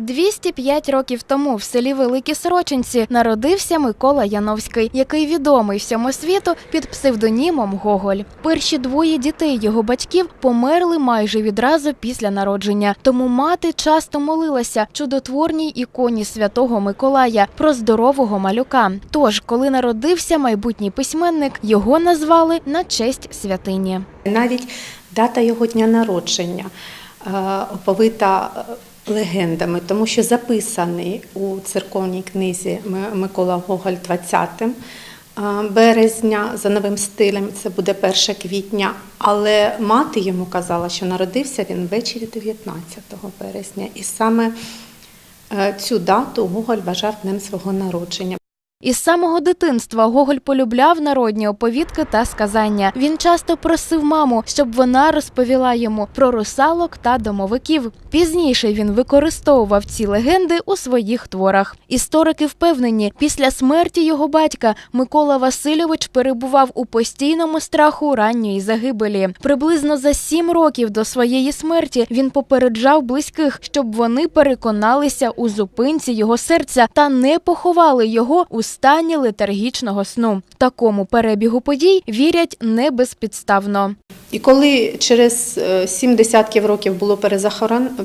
205 років тому в селі Великі Сорочинці народився Микола Яновський, який відомий всьому світу під псевдонімом Гоголь. Перші двоє дітей його батьків померли майже відразу після народження. Тому мати часто молилася чудотворній іконі святого Миколая про здорового малюка. Тож, коли народився майбутній письменник, його назвали на честь святині. Навіть дата його дня народження е, оповита легендами, тому що записаний у церковній книзі Микола Гоголь 20 е, березня за новим стилем, це буде 1 квітня. Але мати йому казала, що народився він ввечері 19 березня. І саме е, цю дату Гоголь вважав днем свого народження. Із самого дитинства Гоголь полюбляв народні оповідки та сказання. Він часто просив маму, щоб вона розповіла йому про русалок та домовиків. Пізніше він використовував ці легенди у своїх творах. Історики впевнені, після смерті його батька Микола Васильович перебував у постійному страху ранньої загибелі. Приблизно за сім років до своєї смерті він попереджав близьких, щоб вони переконалися у зупинці його серця та не поховали його у стані летаргічного сну. Такому перебігу подій вірять не безпідставно. І коли через е, сім десятків років було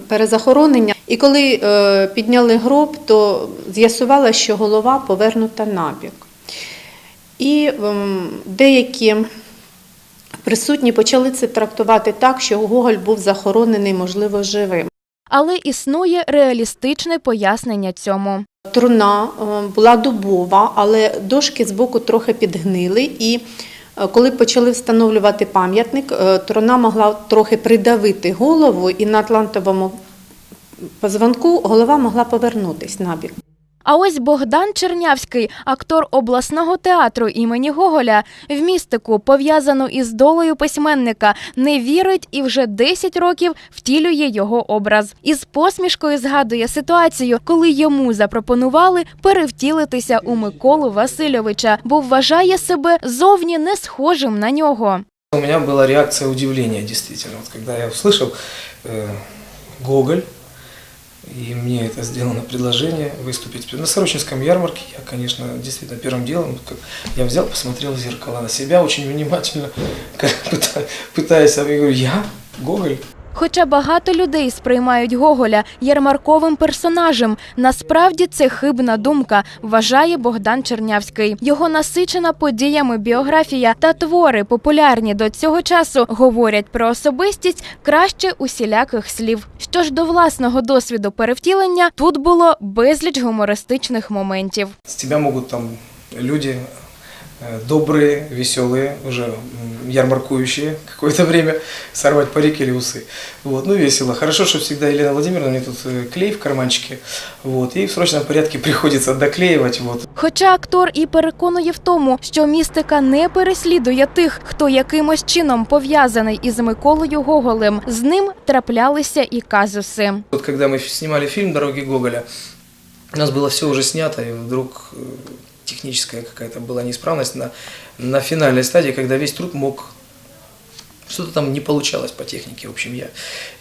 перезахоронення, і коли е, підняли гроб, то з'ясувало, що голова повернута набік. І ем, деякі присутні почали це трактувати так, що Гоголь був захоронений, можливо, живим. Але існує реалістичне пояснення цьому. Труна е, була дубова, але дошки збоку трохи підгнили. І е, коли почали встановлювати пам'ятник, е, труна могла трохи придавити голову, і на атлантовому позвонку голова могла повернутися набік. А ось Богдан Чернявський, актор обласного театру імені Гоголя, в містику, пов'язану із долею письменника, не вірить і вже 10 років втілює його образ. Із посмішкою згадує ситуацію, коли йому запропонували перевтілитися у Миколу Васильовича, бо вважає себе зовні не схожим на нього. У меня была реакция удивления, действительно. Вот когда я услышал э, Гоголь, И мне это сделано предложение выступить на Сорочинском ярмарке, я, конечно, действительно первым делом, как я взял, посмотрел в зеркало на себя очень внимательно, как пыта- пытаясь, я говорю, я? Гоголь? Хоча багато людей сприймають Гоголя ярмарковим персонажем, насправді це хибна думка, вважає Богдан Чернявський. Його насичена подіями біографія та твори, популярні до цього часу, говорять про особистість краще усіляких слів. Що ж до власного досвіду перевтілення, тут було безліч гумористичних моментів. С тебя могут там люди добрые, веселые, уже м, ярмаркующие какое-то время, сорвать парик или усы. Вот, ну весело. Хорошо, что всегда Елена Владимировна мне тут э, клей в карманчике, вот, и в срочном порядке приходится доклеивать, вот, Хоча актор і переконує в тому, що містика не переслідує тих, хто якимось чином пов'язаний із Миколою Гоголем, з ним траплялися і казуси. Вот когда мы снимали фильм «Дороги Гоголя», у нас было все уже снято, и вдруг э, техническая какая-то была неисправность на, на финальной стадии, когда весь труд мог... Что-то там не получалось по технике, в общем, я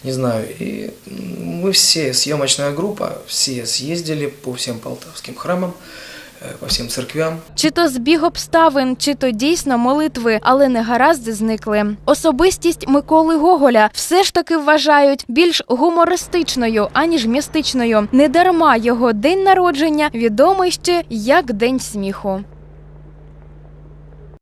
не знаю. И мы все, съемочная группа, все съездили по всем полтавским храмам, по всім церквям, Чи то збіг обставин, чи то дійсно молитви, але не гаразд зникли. Особистість Миколи Гоголя все ж таки вважають більш гумористичною аніж містичною. Недарма його день народження відомий ще як День сміху.